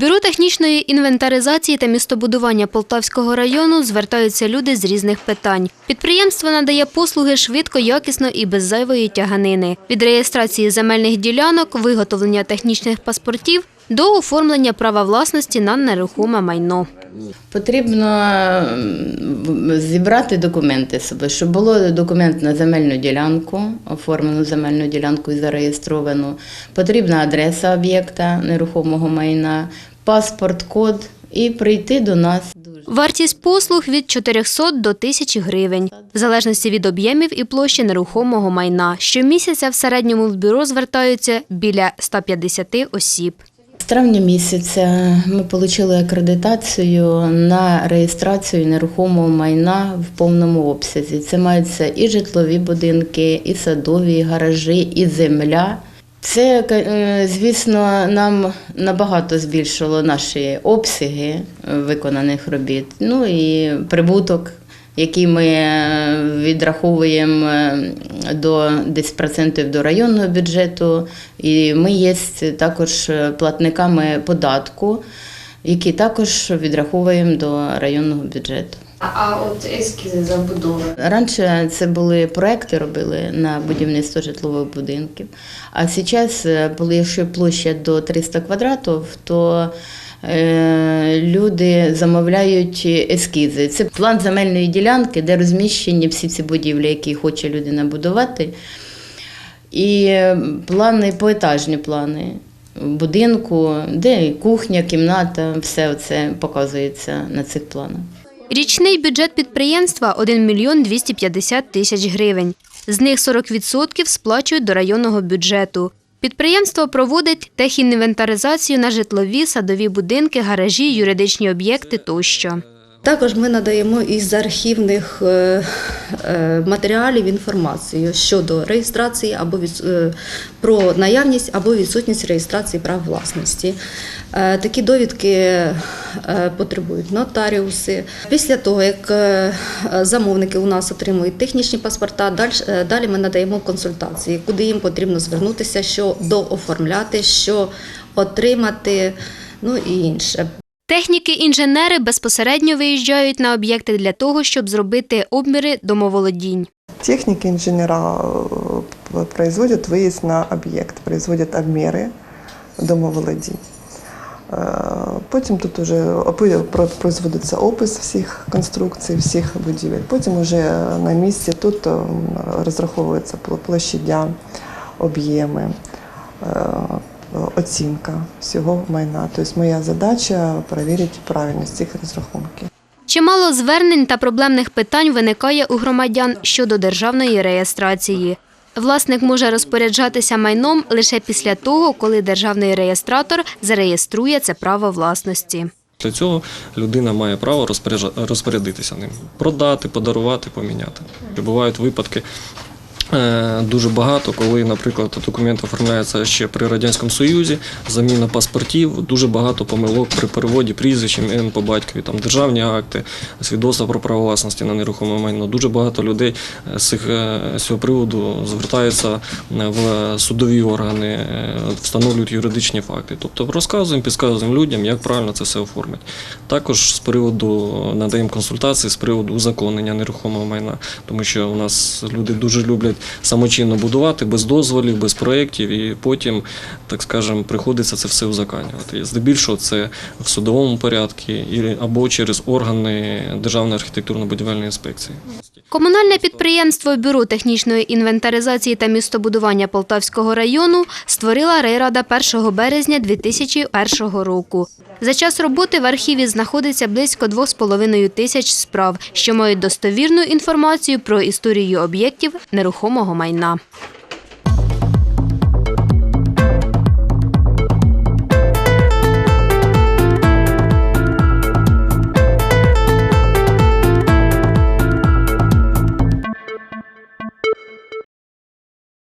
Бюро технічної інвентаризації та містобудування Полтавського району звертаються люди з різних питань. Підприємство надає послуги швидко, якісно і без зайвої тяганини. Від реєстрації земельних ділянок, виготовлення технічних паспортів до оформлення права власності на нерухоме майно. Потрібно зібрати документи собі, щоб було документ на земельну ділянку, оформлену земельну ділянку і зареєстровану. Потрібна адреса об'єкта нерухомого майна, паспорт, код і прийти до нас. Вартість послуг від 400 до 1000 гривень, в залежності від об'ємів і площі нерухомого майна. Щомісяця в середньому в бюро звертаються біля 150 осіб. З травня місяця ми отримали акредитацію на реєстрацію нерухомого майна в повному обсязі. Це маються і житлові будинки, і садові, і гаражі, і земля. Це, е, звісно, нам набагато збільшило наші обсяги е, виконаних робіт. Ну і прибуток, який ми е, відраховуємо до десь процентів до районного бюджету. І ми є також платниками податку, який також відраховуємо до районного бюджету. А от ескізи забудови. Раніше це були проекти, робили на будівництво житлових будинків. А зараз, е, коли якщо площа до 300 квадратів, то е, люди замовляють ескізи. Це план земельної ділянки, де розміщені всі ці будівлі, які хоче людина будувати. І е, плани, поетажні плани будинку, де кухня, кімната, все це показується на цих планах. Річний бюджет підприємства 1 мільйон 250 тисяч гривень. З них 40% сплачують до районного бюджету. Підприємство проводить техінвентаризацію на житлові, садові будинки, гаражі, юридичні об'єкти тощо. Також ми надаємо із архівних е, е, матеріалів інформацію щодо реєстрації або е, про наявність або відсутність реєстрації прав власності. Такі довідки потребують нотаріуси. Після того, як замовники у нас отримують технічні паспорта, далі ми надаємо консультації, куди їм потрібно звернутися, що дооформляти, що отримати, ну і інше. Техніки-інженери безпосередньо виїжджають на об'єкти для того, щоб зробити обміри домоволодінь. Техники, инженера э, производят выезд на объект, производят обмеры домоволодінь. Е, Потім тут вже опи- про- производиться опис всіх конструкцій, всіх будівель. Потім вже на місці тут е, розраховується пл- площадя, об'єми, е, оцінка всього майна. Тобто моя задача перевірити правильність цих розрахунків. Чимало звернень та проблемних питань виникає у громадян щодо державної реєстрації. Власник може розпоряджатися майном лише після того, коли державний реєстратор зареєструє це право власності. Для цього людина має право розпорядитися ним, продати, подарувати, поміняти. Бувають випадки е, дуже багато, коли, наприклад, документ оформляється ще при Радянському Союзі, заміна паспортів, дуже багато помилок при переводі прізвищ, імен по батькові, там державні акти, свідоцтва про право власності на нерухоме майно. Дуже багато людей е, з е, цього приводу звертаються е, в судові органи, е, встановлюють юридичні факти. Тобто розказуємо, підказуємо людям, як правильно це все оформити. Також з приводу надаємо консультації з приводу узаконення нерухомого майна, тому що у нас люди дуже люблять самочинно будувати без дозволів, без проєктів, і потім, так скажемо, приходиться це все узаконювати. І Здебільшого це в судовому порядку або через органи Державної архітектурно-будівельної інспекції. Комунальне підприємство Бюро технічної інвентаризації та містобудування Полтавського району створила райрада 1 березня 2001 року. За час роботи в архіві знаходиться близько 2,5 тисяч справ, що мають достовірну інформацію про історію об'єктів нерухомого майна.